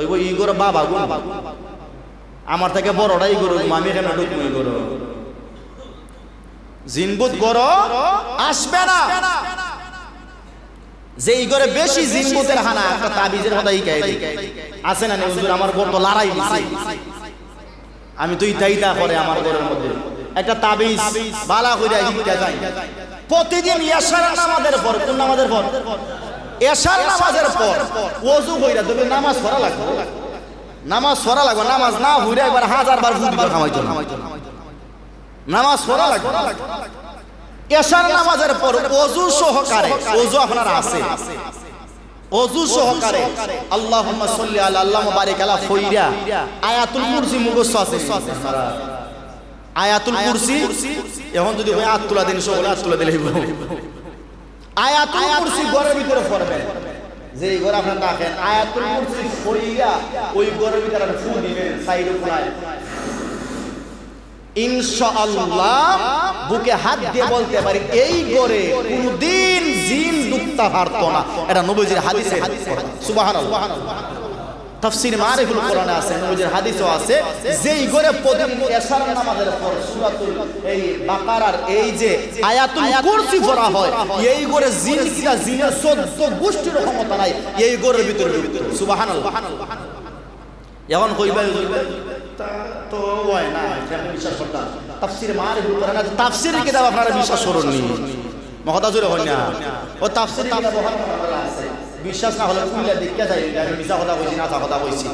কইব ই গরো বাবা গো আমার থেকে বড়টাই গরু আমি এখানে ঢুকবো ই গরু জিনবুত গরো আসবে না? যে ই করে বেশি জিনবুতের হানা, একটা তাবিজের কথা ই গাই আছে না হুজুর, আমার বড় লড়াই দিছে। আমি তো ইতা ইতা করে আমার ঘরের মধ্যে। একটা তাবিজ, বালা কইরা হিটা যায় প্রতিদিন ইয়াশার নামাজের পর, কোন নামাজের পর? এশার নামাজের পর। ওযু কইরা তুমি নামাজ পড়া লাগবে। নামাজ পড়া লাগবে নামাজ না হইরা একবার হাজার বার ফুট দিবে খামাইতো না নামাজ পড়া লাগবে। এশার নামাজের পর ওযু সহকারে ওযু আপনার আছে। অজু সহকারে আল্লাহুম্মা সাল্লি আলা আল্লাহ বারিক আলা ফইরা আয়াতুল কুরসি মুখস্থ আছে। আয়াতুল কুরসি এখন যদি হয় আয়াত তুলা দিন সকলে আয়াত তুলা দিলে হইব। আয়াতুল কুরসি ঘরের ভিতরে পড়বেন। যে ঘরে আপনার রাখেন আয়াতুল কুরসি ওই ঘরের ভিতরে আপনি ফু দিবেন সাইডে ফুলায়। ইনশাআল্লাহ বুকে হাত দিয়ে বলতে পারি এই গড়ে কোনদিন জিন ডুবতে পারতো না। এটা নবীজির হাদিসে সুবহানাল্লাহ। তাফসীর মারিফুল কোরআনে আছে, নবীজির হাদিসও আছে। যেই গড়ে প্রতিদিন এশার নামাজের পর সূরাতুল এই বাকারার এই যে আয়াতুল কুরসি পড়া হয়, এই গড়ে জিন কিটা জিনের 14 গোষ্ঠীর ক্ষমতা নাই, এই গড়ের ভিতরে সুবহানাল্লাহ। এখন কইবা তা হয় না বিশ্বাস করতাম। তাফসির মারে কোরআন তাফসির কিতাব আপনারা বিশ্বাস করুন নি মহতা জুড়ে হন না ও তাফসির কিতাব আছে। বিশ্বাস না হলে কুইলা দেখিয়া যাই আমি মিছা কথা কইছি না কথা কইছি।